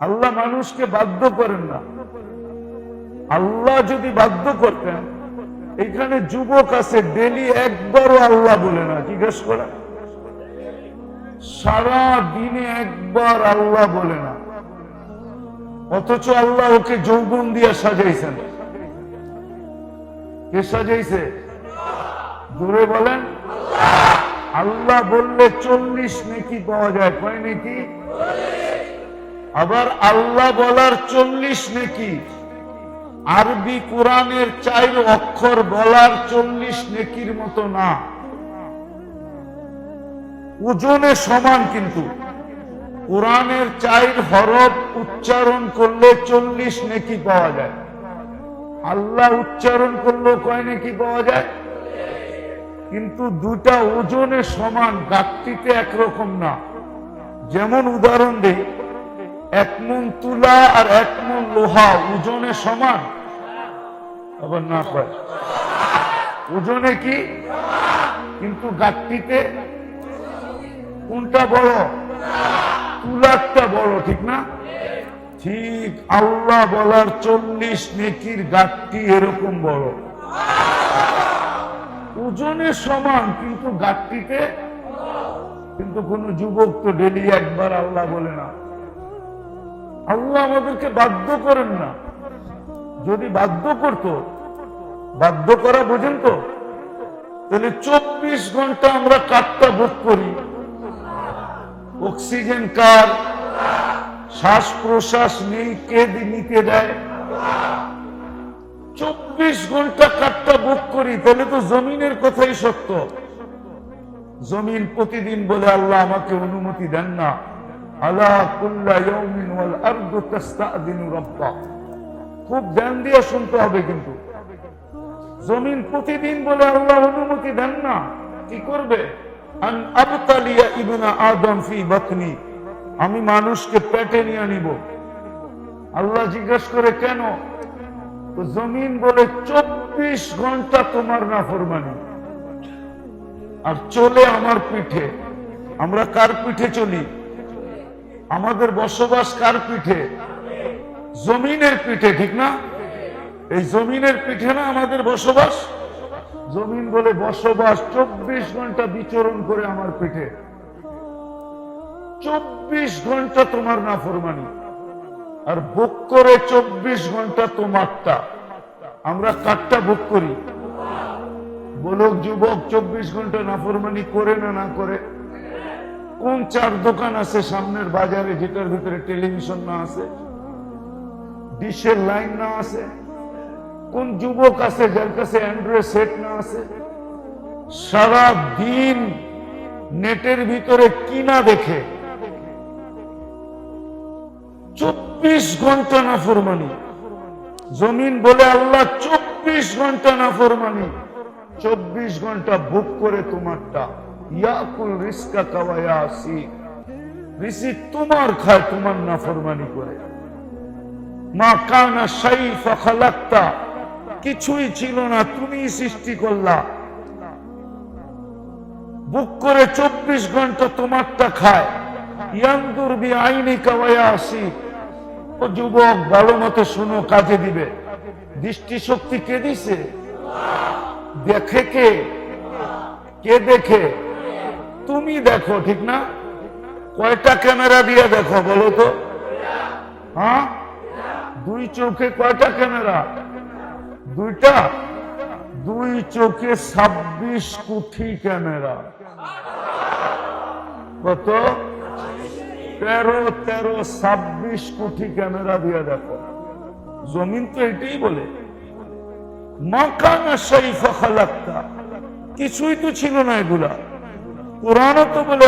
আল্লাহ মানুষকে বাধ্য করেন না। আল্লাহ যদি বাধ্য করতেন, এখানে যুবক আছে, ডেলি একবারও আল্লাহ বলে না, জিজ্ঞেস করে। সারা দিনে একবার আল্লাহ বলে না। অথচ আল্লাহ ওকে যৌবন দিয়ে সাজাইছেন। কে সাজাইছে? দূরে বলেন। আল্লাহ বললে চল্লিশ নেকি পাওয়া যায়, কয় নেকি? আবার আল্লাহ বলার চল্লিশ নেকি? আরবি কোরআনের চার অক্ষর বলার চল্লিশ নেকির মতো না। ওজনে সমান কিন্তু। কোরআনের চার হরফ উচ্চারণ করলে চল্লিশ নেকি পাওয়া যায়। আল্লাহ উচ্চারণ করলেও কয় নেকি পাওয়া যায়? কিন্তু দুটা ওজনে সমান গাছটিতে একরকম না। যেমন উদাহরণ দেই এক মন তুলা আর এক মন লোহা ওজনে সমান। আবার না কয়। ওজনে কি? কিন্তু গাছটিতে কোনটা বড়? তুলারটা বড়, ঠিক না? ঠিক আল্লাহ বলার চল্লিশ নেকির গাছটি এরকম বড়। ওজনে সমান, কিন্তু গাছটিতে কিন্তু কোন যুবক তো ডেলি একবার আল্লাহ বলে না। আল্লাহ আমাদেরকে বাধ্য করেন না। যদি বাধ্য করত, বাধ্য করা বোঝেন তো? তাহলে চব্বিশ ঘণ্টা আমরা কাঠটা ভোগ করি। অক্সিজেন কার শ্বাস প্রশ্বাস নেই কে নিতে দেয়। চব্বিশ ঘণ্টা কাঠটা ভোগ করি, তাহলে তো জমিনের কথাই সত্য। জমিন প্রতিদিন বলে, আল্লাহ আমাকে অনুমতি দেন না। কুল্লা ইয়াউমিন ওয়াল আরদু তাস্তাদিনু রাব্বা খুব ধ্যান দিয়ে শুনতে হবে কিন্তু। জমিন প্রতিদিন বলে আল্লাহ অনুমতি দেন না। কি করবে? আন আবতালিয়া ইবনা আদম ফি বাতনি। আমি মানুষকে পেটে নিয়ে নিব আল্লাহ জিজ্ঞেস করে, কেন? তো জমিন বলে, চব্বিশ ঘণ্টা তোমার না ফরমানি আর চলে আমার পিঠে। আমরা কার পিঠে চলি? আমাদের বসবাস কার পিঠে? জমিনের পিঠে, ঠিক না? এই জমিনের পিঠে না আমাদের বসবাস? জমিন বলে বসবাস, চব্বিশ ঘণ্টা বিচরণ করে আমার পিঠে। চব্বিশ ঘণ্টা তোমার না ফরমানি আর বুক করে চব্বিশ ঘণ্টা তোমারটা। আমরা কাঠটা বুক করি? বলুক, যুবক, চব্বিশ ঘণ্টা নাফরমানি করে না না করে? কোন চার দোকান আছে সামনের বাজারে যেটার ভিতরে টেলিভিশন না আছে? ডিশের লাইন না আছে? কোন যুবক আছে যার কাছে অ্যান্ড্রয়েড সেট না আছে? সারা দিন নেটের ভিতরে কি না দেখে? চব্বিশ ঘণ্টা না ফরমানি জমিন বলে আল্লাহ চব্বিশ ঘণ্টা না ফরমানি চব্বিশ ঘণ্টা বুক করে তোমারটা। ইয়াকুল রিস্কা কাওয়ায়া আসি তোমার খায়, তোমার করে। মা কানা কিছুই ছিল না তুমি সৃষ্টি করলা। বুক করে চব্বিশ ঘণ্টা তোমারটা খায়। ইয়ান্দুর বি আইনি কাওয়ায়া আসি ও যুবক, ভালো মতো শুনো, কাজে দিবে। দৃষ্টিশক্তি কে দিছে? দেখে কে? কে দেখে? তুমি দেখো, ঠিক না? কয়টা ক্যামেরা দিয়ে দেখো, বলো তো? হ্যাঁ? দুই চোখে কয়টা ক্যামেরা? দুইটা? দুই চোখে ছাব্বিশ কোটি ক্যামেরা। কত? তেরো তেরো, ছাব্বিশ কোটি ক্যামেরা দিয়ে দেখো। জমিন তো এটাই বলে। মাকানা শৈফা খালাক্তা। কিছুই তো ছিল না এগুলা। তো বলে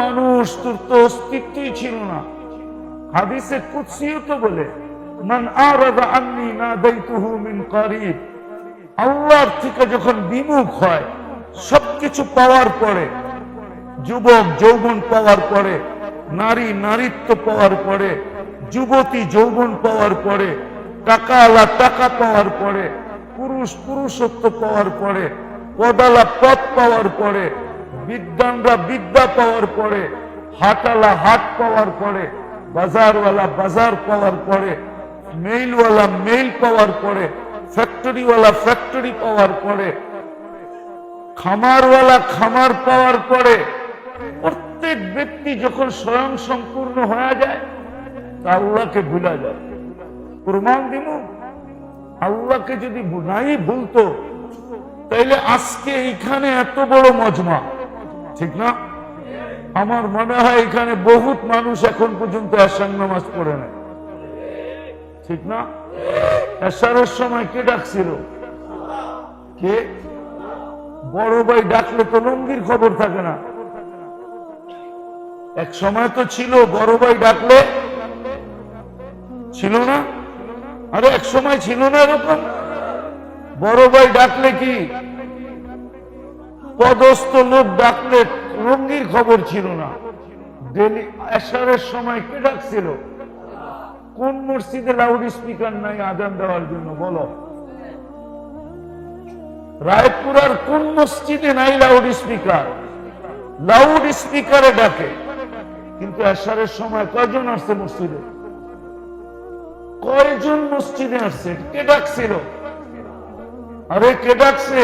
মানুষ, তোর তো অস্তিত্বই ছিল না। হাদিসে কুদসিও তো বলে থেকে যখন বিমুখ হয়, সবকিছু পাওয়ার পরে, যুবক, যৌবন পাওয়ার পরে, নারী, নারীত্ব পাওয়ার পরে, যুবতী, যৌবন পাওয়ার পরে টাকা আলা টাকা পাওয়ার পরে, পুরুষ পুরুষত্ব পাওয়ার পরে পদালা পথ পাওয়ার পরে বিদ্যানরা বিদ্যা পাওয়ার পরে হাটালা হাট পাওয়ার পরে, বাজারওয়ালা বাজার পাওয়ার পরে, মেইলওয়ালা মেইল পাওয়ার পরে, ফ্যাক্টরিওয়ালা ফ্যাক্টরি পাওয়ার পরে, খামারওয়ালা খামার পাওয়ার পরে, প্রত্যেক ব্যক্তি যখন স্বয়ং সম্পূর্ণ হয়ে যায়, তা আল্লাহকে ভুলা যায়। প্রমাণ দিব। আল্লাহকে যদি নাই ভুলতো তাইলে আজকে এইখানে এত বড় মজমা। ঠিক না? আমার মনে হয় এখানে বহুত মানুষ এখন পর্যন্ত এসার নামাজ পড়ে না ঠিক না? এসারের সময় কে ডাকছিল? কে? বড় ভাই ডাকলে তো লঙ্গির খবর থাকে না। এক সময় তো ছিল, বড় ভাই ডাকলে ছিল না? আরে এক সময় ছিল না এরকম? বড় ভাই ডাকলে কি? পদস্থ লোক ডাকলে রঙ্গির খবর ছিল না। সময় কে ডাকছিল? কোন মসজিদে লাউড স্পিকার নাই আজান দেওয়ার জন্য, বলো। রায়পুরার কোন মসজিদে নাই লাউড স্পিকার লাউড স্পিকারে ডাকে। কিন্তু এসারের সময় কয়জন আসছে মসজিদে? কয়জন মসজিদে আসছে কে ডাকছিল? আরে কে ডাকছে?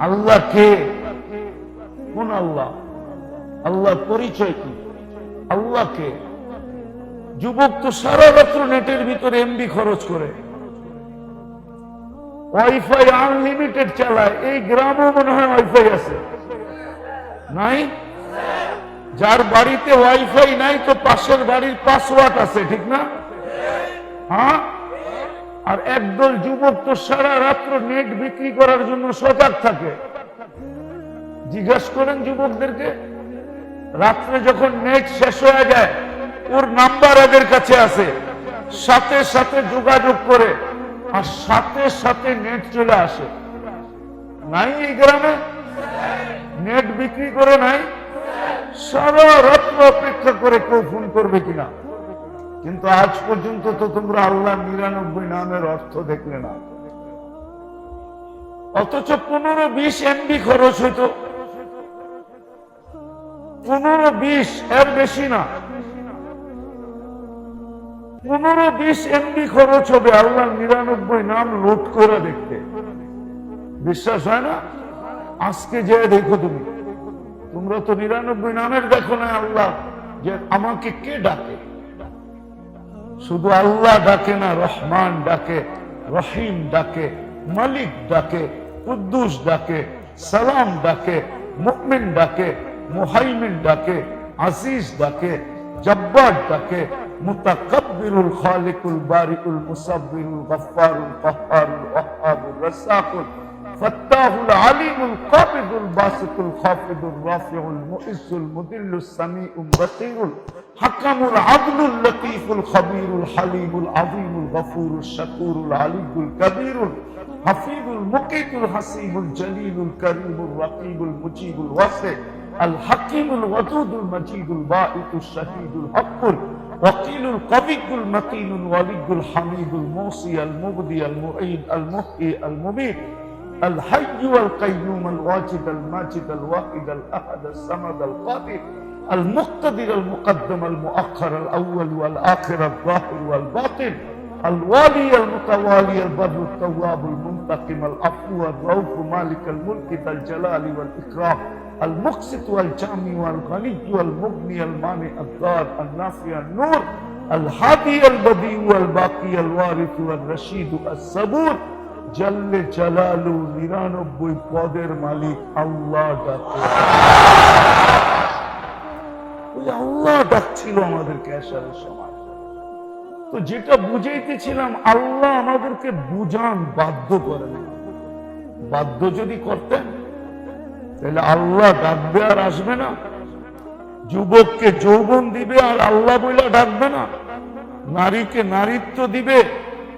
আল্লাহ কে? কোন আল্লাহ? আল্লাহ পরিচয় কি? আল্লাহ কে? যুবক তো সারা রাত্র নেটের ভিতরে এমবি খরচ করে। ওয়াইফাই আনলিমিটেড চালায়। এই গ্রামও মনে হয় ওয়াইফাই আছে। নাই? যার বাড়িতে ওয়াইফাই নাই, তো পাশের বাড়ির পাসওয়ার্ড আছে, ঠিক না? হ্যাঁ? আর একদল যুবক তো সারা রাত্র নেট বিক্রি করার জন্য সজাগ থাকে। জিজ্ঞাস করেন যুবকদেরকে, রাত্রে যখন নেট শেষ হয়ে যায়, ওর নাম্বার এদের কাছে আছে। সাথে সাথে যোগাযোগ করে, আর সাথে সাথে নেট চলে আসে। নাই এই গ্রামে? নেট বিক্রি করে নাই? সারা রাত্র অপেক্ষা করে কেউ ফোন করবে কিনা? কিন্তু আজ পর্যন্ত তো তোমরা আল্লাহ নিরানব্বই নামের অর্থ দেখলে না। অথচ পনেরো বিশ এমবি খরচ হইতো। পনেরো বিশ এর বেশি না। পনেরো বিশ এমবি খরচ হবে আল্লাহ নিরানব্বই নাম লোড করে দেখতে। বিশ্বাস হয় না? আজকে যে দেখো তুমি। তোমরা তো নিরানব্বই নামের দেখো না আল্লাহ যে আমাকে কে ডাকে? শুধু আল্লাহ ডাকে না, রহমান ডাকে, রহিম ডাকে, মালিক ডাকে, কুদ্দুস ডাকে, সালাম ডাকে মুকমিন ডাকে, মুহাইমিন ডাকে, আজিজ ডাকে, জব্বার ডাকে, মুতাকাব্বিরুল খালিকুল বারিকুল মুসাব্বিরুল গফফারুল কাহ্হারুল ওয়াহ্হাবুর রাসাকুল فتاه العليم القابض الباسط الخافض الرافع المؤز المذل السميع البصير الحكم العدل اللطيف الخبير الحليم العظيم الغفور الشكور العلي الكبير الحفيظ المقيت الحسيب الجليل الكريم الرقيب المجيب الواسع الحكيم الودود المجيد البائت الشهيد الحق وقيل القوي المتين الولي الحميد الموصي المبدي المعيد المحيي المميت الحي والقيوم الواجد الماجد الواحد الأحد الصمد القادر المقتدر المقدم المؤخر الأول والآخر الظاهر والباطن الوالي المتوالي البر التواب المنتقم العفو الرؤوف مالك الملك ذا الجلال والإكرام المقسط والجامع والغني والمغني المانع الضار النافع النور الهادي البديع والباقي الوارث والرشيد الصبور জাল্লে জালালু নিরানব্বই পদের মালিক আল্লাহ ডাকে আল্লাহ ডাকছিল আমাদেরকে আসারের সময় তো যেটা বুঝাইতেছিলাম, আল্লাহ আমাদেরকে বুঝান বাধ্য করেন বাধ্য যদি করতেন, তাহলে আল্লাহ ডাকবে আর আসবে না। যুবককে যৌবন দিবে আর আল্লাহ বইলা ডাকবে না। নারীকে নারীত্ব দিবে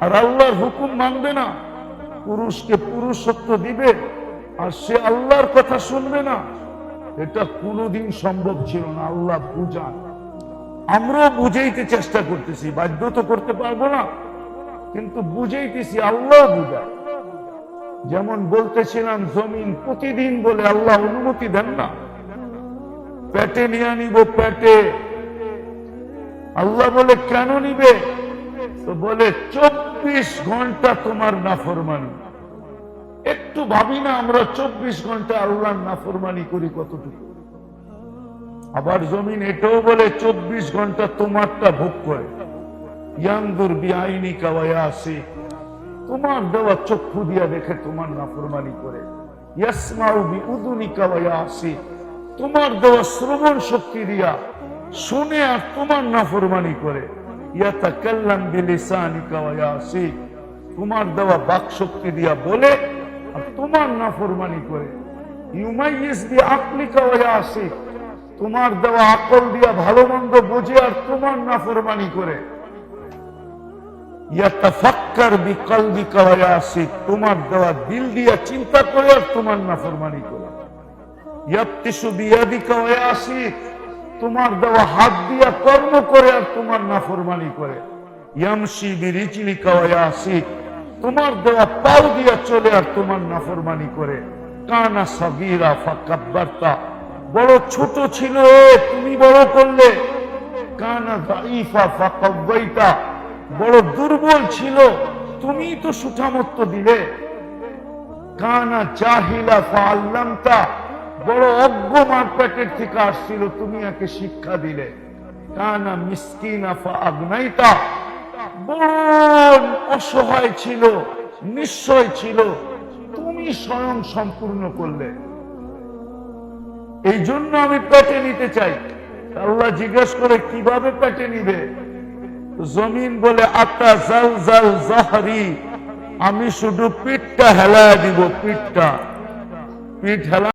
আর আল্লাহর হুকুম মানবে না। পুরুষকে পুরুষত্ব দিবে, আর সে আল্লাহর কথা শুনবে না। এটা কোনোদিন সম্ভব ছিল না, আল্লাহ বুঝান। আমরাও বুঝাইতে চেষ্টা করতেছি, বাধ্য তো করতে পারব না, কিন্তু বুঝাইতেছি, আল্লাহ বুঝায়। যেমন বলতেছিলাম, জমিন প্রতিদিন বলে আল্লাহ অনুমতি দেন না। পেটে নিয়ে নিব পেটে। আল্লাহ বলে, কেন নিবে? তো বলে, চব্বিশ ঘণ্টা তোমার নাফরমানি। একটু ভাবি না আমরা চব্বিশ ঘণ্টা আল্লাহর নাফরমানি করি কতটুকু। আবার জমিন এটাও বলে, চব্বিশ ঘণ্টা তোমারটা ভোগ করে। বিআইনি আসে তোমার দেওয়া চক্ষু দিয়া দেখে তোমার নাফরমানি করে। আসে তোমার দেওয়া শ্রবণ শক্তি দিয়া শুনে আর তোমার নাফরমানি করে। তোমার দেওয়া বাক শক্তি দিয়া বলে আর তোমার নাফরমানি করে। তোমার দেওয়া আকল দিয়া ভালো মন্দ বোঝে আর তোমার নাফরমানি করে। তোমার দেওয়া দিল দিয়া চিন্তা করে আর তোমার নাফরমানি করে। ইয়াবতিসু বিয়াদিকা ওয়া আসে তোমার দেওয়া হাত দিয়া কর্ম করে আর তোমার নাফরমানি করে। ওয়া আসে। তোমার দেওয়া পাও দিয়া চলে আর তোমার নাফরমানি করে। কানা সাগীরা ফাকাব্বারতা। বড় ছোট ছিল তুমি বড় করলে। কানা দাইফা ফাকাব্বাইতা। বড় দুর্বল ছিল, তুমি তো সুঠামত্ব দিলে। কানা জাহিলা ফাআল্লামতা। বড় অজ্ঞ মার প্যাকেট থেকে আসছিল, তুমি একে শিক্ষা দিলে। কানা মিসকিনা ফাআগনাইতা বড় অসহায় ছিল, নিশ্চয় ছিল, তুমি স্বয়ং সম্পূর্ণ করলে। এই জন্য আমি পেটে নিতে চাই। আল্লাহ জিজ্ঞেস করে, কীভাবে পেটে নিবে? জমিন বলে আত্মা জাল জাল জাহারি। আমি শুধু পিঠটা হেলায় দিব, পিঠটা। পিঠ হেলা